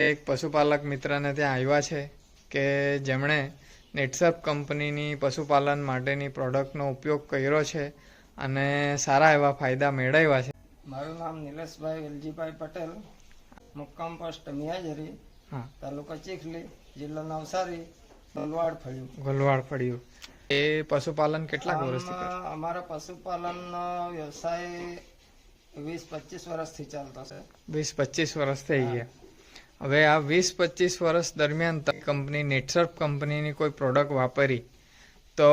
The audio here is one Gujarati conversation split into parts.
એક પશુપાલક મિત્રને ત્યાં આવ્યા છે કે જેમણે નેટસર્ફ કંપનીની પશુપાલન માટેની પ્રોડક્ટનો ઉપયોગ કર્યો છે અને સારા એવા ફાયદા મેળવ્યા છે. મારું નામ નિલેશભાઈ વેલજીભાઈ પટેલ મુક્કામ પોસ્ટ મિયાજરી હા. તાલુકો ચીખલી જિલ્લો નવસારી ડોલવાડ ફળ્યું. ગોલવાડ ફળ્યું. એ પશુપાલન કેટલા વર્ષથી અમારા પશુપાલનનો વ્યવસાય વીસ પચીસ વર્ષથી ચાલતો છે. વીસ પચીસ વર્ષ થઈ ગયા. હવે આ વીસ પચીસ વર્ષ દરમિયાન કંપની નેટસર્ફ કંપનીની કોઈ પ્રોડક્ટ વાપરી તો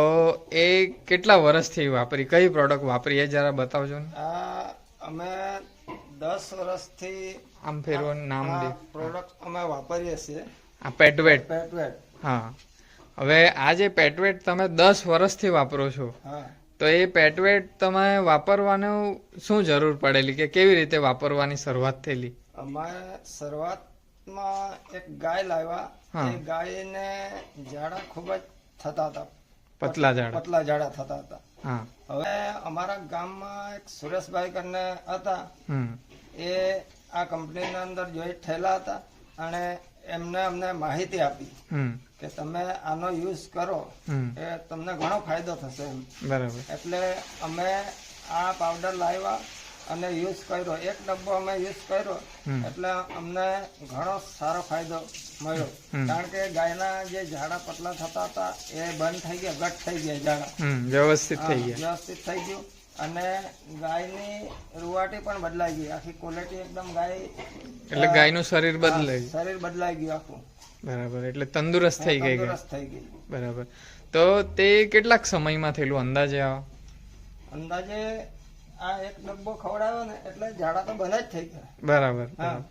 એ કેટલા વર્ષથી વાપરી? કઈ પ્રોડક્ટ વાપરી? એ જરા બતાવજો ને. અમે દસ વર્ષથી આમ ફેરવો નામ પ્રોડક્ટ અમે વાપરીએ છીએ. આ પેટવેટ પેટવેટ હા. હવે આ જે પેટવેટ તમે દસ વર્ષથી વાપરો છો તો એ પેટવેટ તમે વાપરવાનું શું જરૂર પડેલી? કે કેવી રીતે વાપરવાની શરૂઆત થયેલી? અમારે શરૂઆતમાં એક ગાય લાવ્યા. એ ગાયને ઝાડા ખૂબ જ થતા હતા. પતલા ઝાડા. પતલા ઝાડા થતા હતા. હવે અમારા ગામમાં એક સુરેશભાઈ કરીને હતા. એ આ કંપનીના અંદર જોઈ થયેલા હતા અને એમને અમને માહિતી આપી કે તમે આનો યુઝ કરો એ તમને ઘણો ફાયદો થશે એમ. બરાબર. એટલે અમે આ પાવડર લાવ્યા અને યુઝ કર્યો. એક ડબ્બો અમે યુઝ કર્યો. એટલે અમને ઘણો સારો ફાયદો મળ્યો. કારણ કે ગાયના જે ઝાડા પતલા થતા હતા એ બંધ થઈ ગયા ઘટ થઈ ગયા ઝાડા. વ્યવસ્થિત થઈ ગયા. વ્યવસ્થિત થઈ ગયું. અને ગાયની રૂવાટી પણ બદલાઈ ગઈ. આખી ક્વોલિટી એકદમ ગાય એટલે ગાયનું શરીર બદલાય હા, શરીર બદલાઈ ગયું આખું. બરાબર એટલે તંદુરસ્ત થઈ ગઈ તંદુરસ્ત થઈ ગઈ. બરાબર. તો તે કેટલાક સમયમાં થયેલું અંદાજે અંદાજે આ એક ડબ્બો ખવડાવ્યો ને એટલે ઝાડા તો બંધ જ થઈ ગયા. બરાબર હા.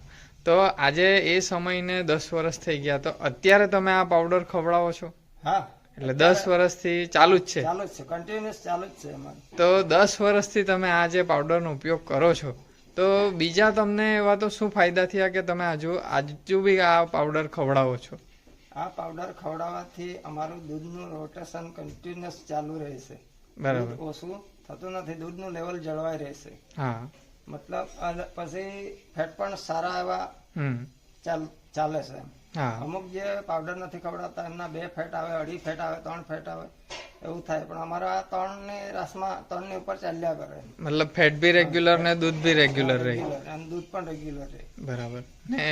તો આજે એ સમયને દસ વર્ષ થઈ ગયા. તો અત્યારે તમે આ પાવડર ખવડાવો છો? હા. એટલે દસ વર્ષથી ચાલુ જ છે. ચાલુ જ છે. કન્ટિન્યુઅસ ચાલુ જ છે તો દસ વર્ષથી તમે આ જે પાવડરનો ઉપયોગ કરો છો તો બીજા તમને એવા તો શું ફાયદા થયા કે તમે હજુ આજુ બી આ પાવડર ખવડાવો છો? આ પાવડર ખવડાવવાથી અમારું દૂધનું રોટેશન કન્ટિન્યુઅસ ચાલુ રહેશે બરાબર. ઓછું થતું નથી દૂધનું લેવલ જળવાઈ રહેશે. હા. મતલબ પછી ફેટ પણ સારા એવા ચાલે છે અમુક જે પાવડર નથી ખવડાવતા એમના બે ફેટ આવે અઢી ફેટ આવે ત્રણ ફેટ આવે એવું થાય. પણ અમારા આ ત્રણની રાસમાં ત્રણની ઉપર ચાલ્યા કરે મતલબ ફેટ બી રેગ્યુલર ને દૂધ બી રેગ્યુલર રહે. અને દૂધ પણ રેગ્યુલર રહે. બરાબર. ને